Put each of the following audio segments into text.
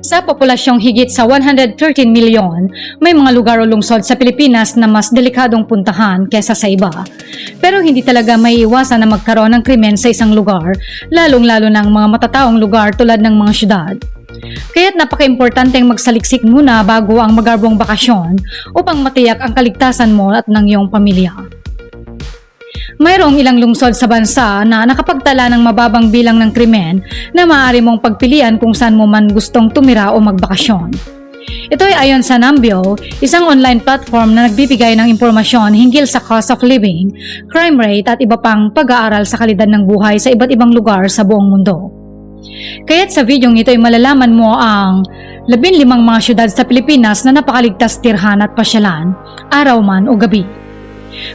Sa populasyong higit sa 113 milyon, may mga lugar o lungsod sa Pilipinas na mas delikadong puntahan kesa sa iba. Pero hindi talaga may iwasan na magkaroon ng krimen sa isang lugar, lalong-lalo ng mga matataong lugar tulad ng mga syudad. Kaya't napaka-importanteng magsaliksik muna bago ang magarbong bakasyon upang matiyak ang kaligtasan mo at ng iyong pamilya. Mayroong ilang lungsod sa bansa na nakapagtala ng mababang bilang ng krimen na maaari mong pagpilian kung saan mo man gustong tumira o magbakasyon. Ito ay ayon sa Nambio, isang online platform na nagbibigay ng impormasyon hinggil sa cost of living, crime rate at iba pang pag-aaral sa kalidad ng buhay sa iba't ibang lugar sa buong mundo. Kaya't sa videong ito ay malalaman mo ang 15 mga syudad sa Pilipinas na napakaligtas tirhan at pasyalan, araw man o gabi.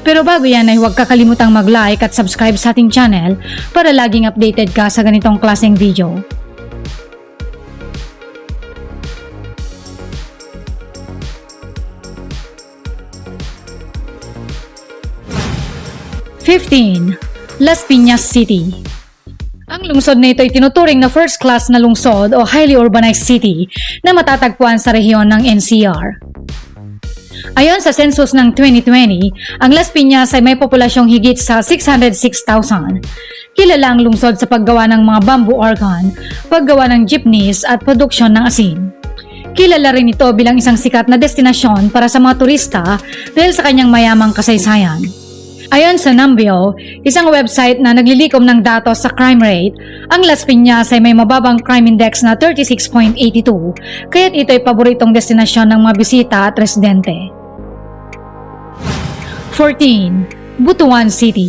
Pero bago yan ay huwag kakalimutang mag-like at subscribe sa ating channel para laging updated ka sa ganitong klaseng video. Fifteen, Las Piñas City. Ang lungsod na ito ay tinuturing na first class na lungsod o highly urbanized city na matatagpuan sa rehiyon ng NCR. Ayon sa census ng 2020, ang Las Piñas ay may populasyong higit sa 606,000. Kilala ang lungsod sa paggawa ng mga bamboo organ, paggawa ng jeepneys at produksyon ng asin. Kilala rin ito bilang isang sikat na destinasyon para sa mga turista dahil sa kanyang mayamang kasaysayan. Ayon sa Nambio, isang website na naglilikom ng datos sa crime rate, ang Las Piñas ay may mababang crime index na 36.82, kaya't ito ay paboritong destinasyon ng mga bisita at residente. 14. Butuan City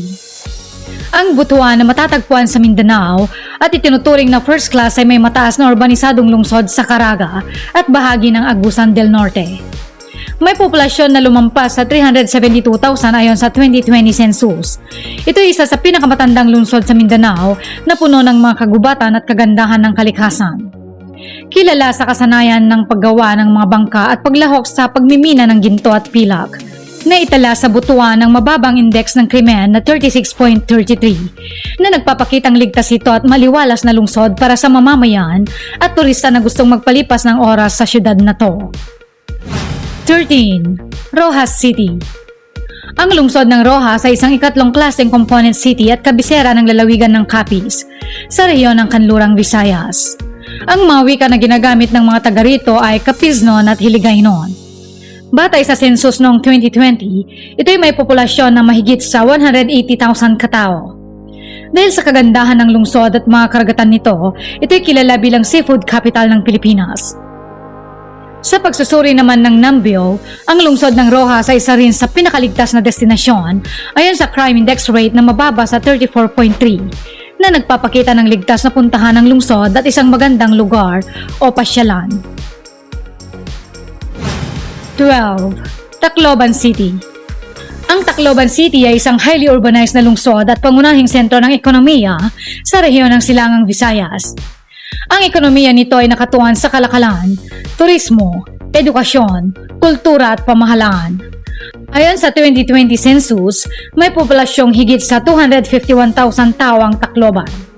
Ang Butuan na matatagpuan sa Mindanao at itinuturing na first class ay may mataas na urbanisadong lungsod sa Caraga at bahagi ng Agusan del Norte. May populasyon na lumampas sa 372,000 ayon sa 2020 census. Ito ay isa sa pinakamatandang lungsod sa Mindanao na puno ng mga kagubatan at kagandahan ng kalikasan. Kilala sa kasanayan ng paggawa ng mga bangka at paglahok sa pagmimina ng ginto at pilak na itala sa butuan ng mababang index ng krimen na 36.33 na nagpapakitang ligtas ito at maliwalas na lungsod para sa mamamayan at turista na gustong magpalipas ng oras sa syudad na to. 13. Rojas City Ang lungsod ng Rojas ay isang ikatlong klaseng component city at kabisera ng lalawigan ng Capiz sa rehiyon ng Kanlurang Visayas. Ang mga wika na ginagamit ng mga taga rito ay Capiznon at Hiligaynon. Batay sa census noong 2020, ito ay may populasyon na mahigit sa 180,000 katao. Dahil sa kagandahan ng lungsod at mga karagatan nito, ito ay kilala bilang seafood capital ng Pilipinas. Sa pagsusuri naman ng Nambio, ang lungsod ng Rojas ay isa rin sa pinakaligtas na destinasyon ayon sa crime index rate na mababa sa 34.3 na nagpapakita ng ligtas na puntahan ng lungsod at isang magandang lugar o pasyalan. 12. Tacloban City Ang Tacloban City ay isang highly urbanized na lungsod at pangunahing sentro ng ekonomiya sa rehiyon ng Silangang Visayas. Ang ekonomiya nito ay nakatuon sa kalakalan, turismo, edukasyon, kultura at pamahalaan. Ayon sa 2020 census, may populasyong higit sa 251,000 tao ang Tacloban.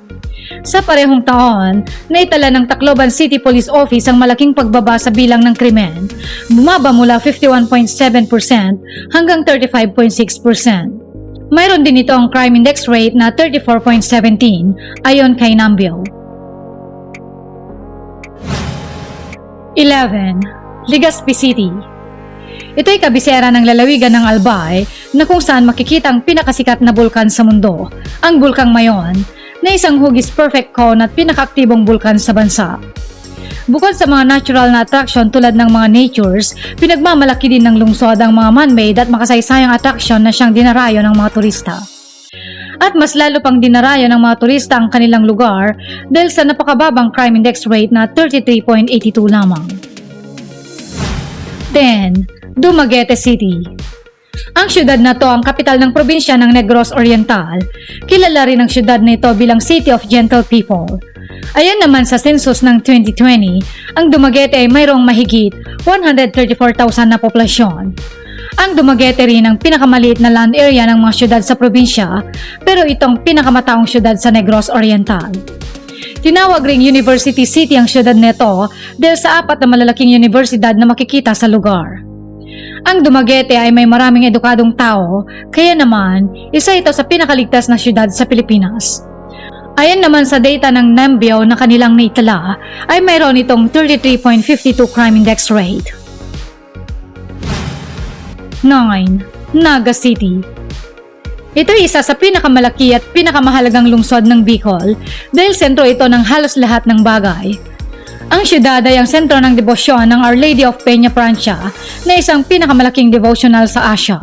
Sa parehong taon, naitala ng Tacloban City Police Office ang malaking pagbaba sa bilang ng krimen, bumaba mula 51.7% hanggang 35.6%. Mayroon din ito ang crime index rate na 34.17 ayon kay Nambio. 11. Legazpi City Ito ay kabisera ng lalawigan ng Albay na kung saan makikita ang pinakasikat na bulkan sa mundo, ang Bulkang Mayon, na isang hugis perfect cone at pinakaaktibong bulkan sa bansa. Bukod sa mga natural na attraction tulad ng mga natures, pinagmamalaki din ng lungsod ang mga man-made at makasaysayang attraction na siyang dinarayo ng mga turista. At mas lalo pang dinarayo ng mga turista ang kanilang lugar dahil sa napakababang crime index rate na 33.82 lamang. 10. Dumaguete City Ang syudad na to ang kapital ng probinsya ng Negros Oriental. Kilala rin ang syudad na ito bilang City of Gentle People. Ayon naman sa census ng 2020, ang Dumaguete ay mayroong mahigit 134,000 na populasyon. Ang Dumaguete rin ang pinakamaliit na land area ng mga syudad sa probinsya, pero itong pinakamataong syudad sa Negros Oriental. Tinawag ring University City ang syudad nito dahil sa apat na malalaking universidad na makikita sa lugar. Ang Dumaguete ay may maraming edukadong tao, kaya naman isa ito sa pinakaligtas na syudad sa Pilipinas. Ayon naman sa data ng Nambio na kanilang naitala, ay mayroon itong 33.52 crime index rate. 9. Naga City Ito ay isa sa pinakamalaki at pinakamahalagang lungsod ng Bicol dahil sentro ito ng halos lahat ng bagay. Ang syudad ay ang sentro ng debosyon ng Our Lady of Peña Francia na isang pinakamalaking devotional sa Asia.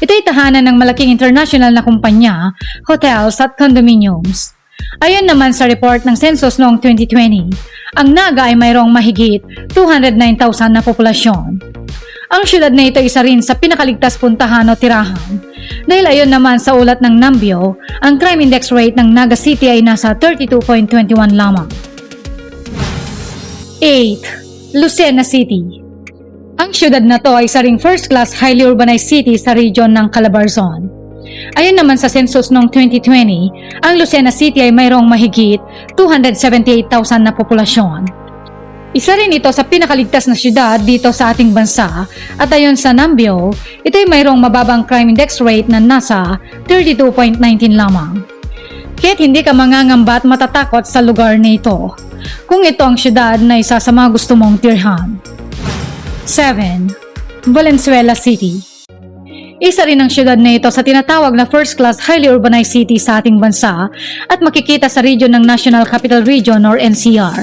Ito ay tahanan ng malaking international na kumpanya, hotels at condominiums. Ayon naman sa report ng census noong 2020, ang Naga ay mayroong mahigit 209,000 na populasyon. Ang syudad na ito isa rin sa pinakaligtas puntahan o tirahan. Dahil ayon naman sa ulat ng Nambio, ang crime index rate ng Naga City ay nasa 32.21 lamang. 8. Lucena City Ang syudad na to ay isa ring first-class highly urbanized city sa region ng Calabarzon. Ayon naman sa census noong 2020, ang Lucena City ay mayroong mahigit 278,000 na populasyon. Isa rin ito sa pinakaligtas na syudad dito sa ating bansa at ayon sa Nambio, ito ay mayroong mababang crime index rate na nasa 32.19 lamang. Kaya't hindi ka mangangamba at matatakot sa lugar na ito kung ito ang syudad na isa sa mga gusto mong tirhan. 7. Valenzuela City isa rin ang syudad na ito sa tinatawag na first-class highly urbanized city sa ating bansa at makikita sa region ng National Capital Region or NCR.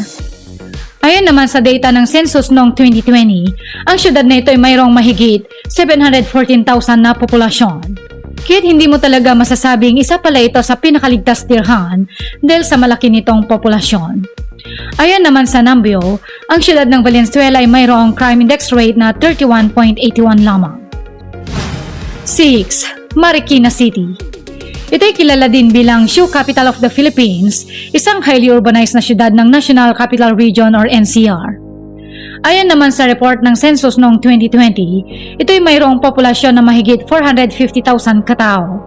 Ayon naman sa data ng census noong 2020, ang syudad na ito ay mayroong mahigit 714,000 na populasyon. Kahit hindi mo talaga masasabing isa pala ito sa pinakaligtas tirhan dahil sa malaki nitong populasyon. Ayon naman sa Nambio, ang syudad ng Valenzuela ay mayroong crime index rate na 31.81 lamang. 6. Marikina City Ito ay kilala din bilang Shoe Capital of the Philippines, isang highly urbanized na syudad ng National Capital Region or NCR. Ayon naman sa report ng census noong 2020, ito ay mayroong populasyon na mahigit 450,000 katao.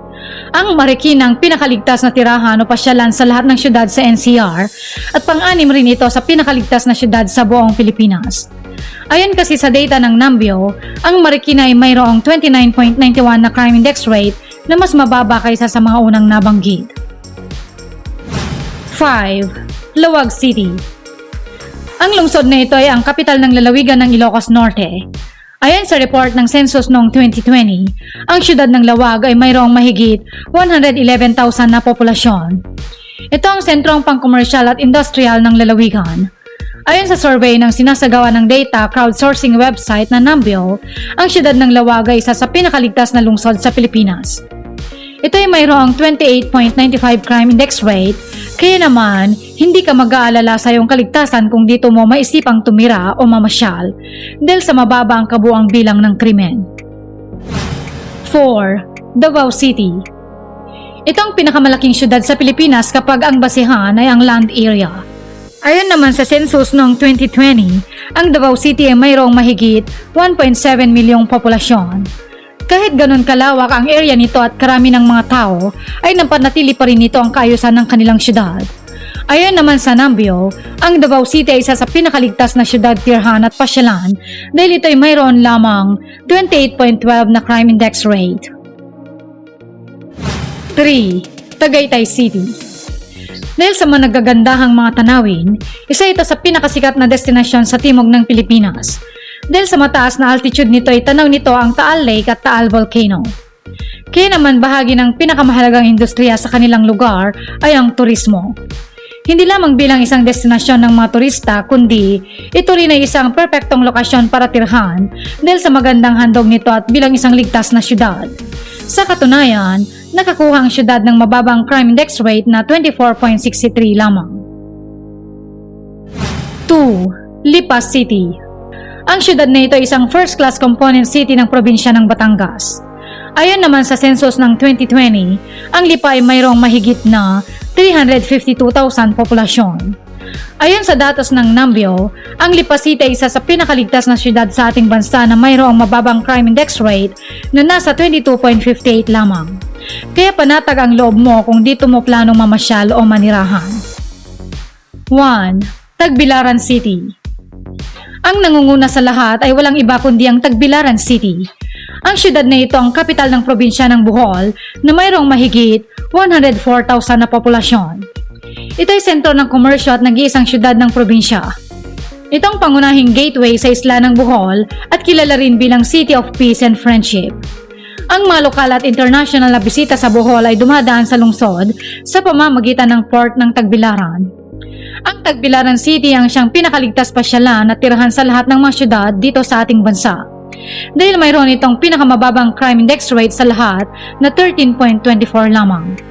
Ang Marikina ang pinakaligtas na tirahan o pasyalan sa lahat ng syudad sa NCR at pang-anim rin ito sa pinakaligtas na syudad sa buong Pilipinas. Ayon kasi sa data ng Nambio, ang Marikina ay mayroong 29.91 na crime index rate na mas mababa kaysa sa mga unang nabanggit. 5. Lawag City Ang lungsod na ito ay ang kapital ng lalawigan ng Ilocos Norte. Ayon sa report ng census noong 2020, ang syudad ng Lawag ay mayroong mahigit 111,000 na populasyon. Ito ang sentrong pangkomersyal at industrial ng lalawigan. Ayon sa survey ng sinasagawa ng data crowdsourcing website na Nambio, ang syudad ng Lawag ay isa sa pinakaligtas na lungsod sa Pilipinas. Ito ay mayroong 28.95 crime index rate, kaya naman hindi ka mag-aalala sa iyong kaligtasan kung dito mo maisipang tumira o mamasyal dahil sa mababa ang kabuang bilang ng krimen. 4. Davao City Ito ang pinakamalaking syudad sa Pilipinas kapag ang basihan ay ang land area. Ayon naman sa census noong 2020, ang Davao City ay mayroong mahigit 1.7 milyong populasyon. Kahit ganun kalawak ang area nito at karami ng mga tao, ay napanatili pa rin nito ang kaayusan ng kanilang syudad. Ayon naman sa Nambio, ang Davao City ay isa sa pinakaligtas na syudad tirhan at pasyalan dahil ito ay mayroon lamang 28.12 na crime index rate. 3. Tagaytay City dahil sa mga mga tanawin, isa ito sa pinakasikat na destinasyon sa timog ng Pilipinas. Dahil sa mataas na altitude nito ay tanaw nito ang Taal Lake at Taal Volcano. Kaya naman bahagi ng pinakamahalagang industriya sa kanilang lugar ay ang turismo. Hindi lamang bilang isang destinasyon ng mga turista, kundi ito rin ay isang perpektong lokasyon para tirhan dahil sa magandang handog nito at bilang isang ligtas na syudad. Sa katunayan, nakakuha ang syudad ng mababang crime index rate na 24.63 lamang. 2. Lipa City Ang syudad na ito ay isang first-class component city ng probinsya ng Batangas. Ayon naman sa census ng 2020, ang Lipa ay mayroong mahigit na 352,000 populasyon. Ayon sa datos ng Nambio, ang Lipa City ay isa sa pinakaligtas na syudad sa ating bansa na mayroong mababang crime index rate na nasa 22.58 lamang. Kaya panatag ang loob mo kung dito mo planong mamasyal o manirahan. 1. Tagbilaran City Ang nangunguna sa lahat ay walang iba kundi ang Tagbilaran City. Ang syudad na ito ang kapital ng probinsya ng Bohol na mayroong mahigit 104,000 na populasyon. Ito ay sentro ng komersyo at nag-iisang syudad ng probinsya. Ito ang pangunahing gateway sa isla ng Bohol at kilala rin bilang City of Peace and Friendship. Ang mga lokal at international na bisita sa Bohol ay dumadaan sa lungsod sa pamamagitan ng port ng Tagbilaran. Ang Tagbilaran City ang siyang pinakaligtas pasyalan at tirahan sa lahat ng mga syudad dito sa ating bansa. Dahil mayroon itong pinakamababang crime index rate sa lahat na 13.24 lamang.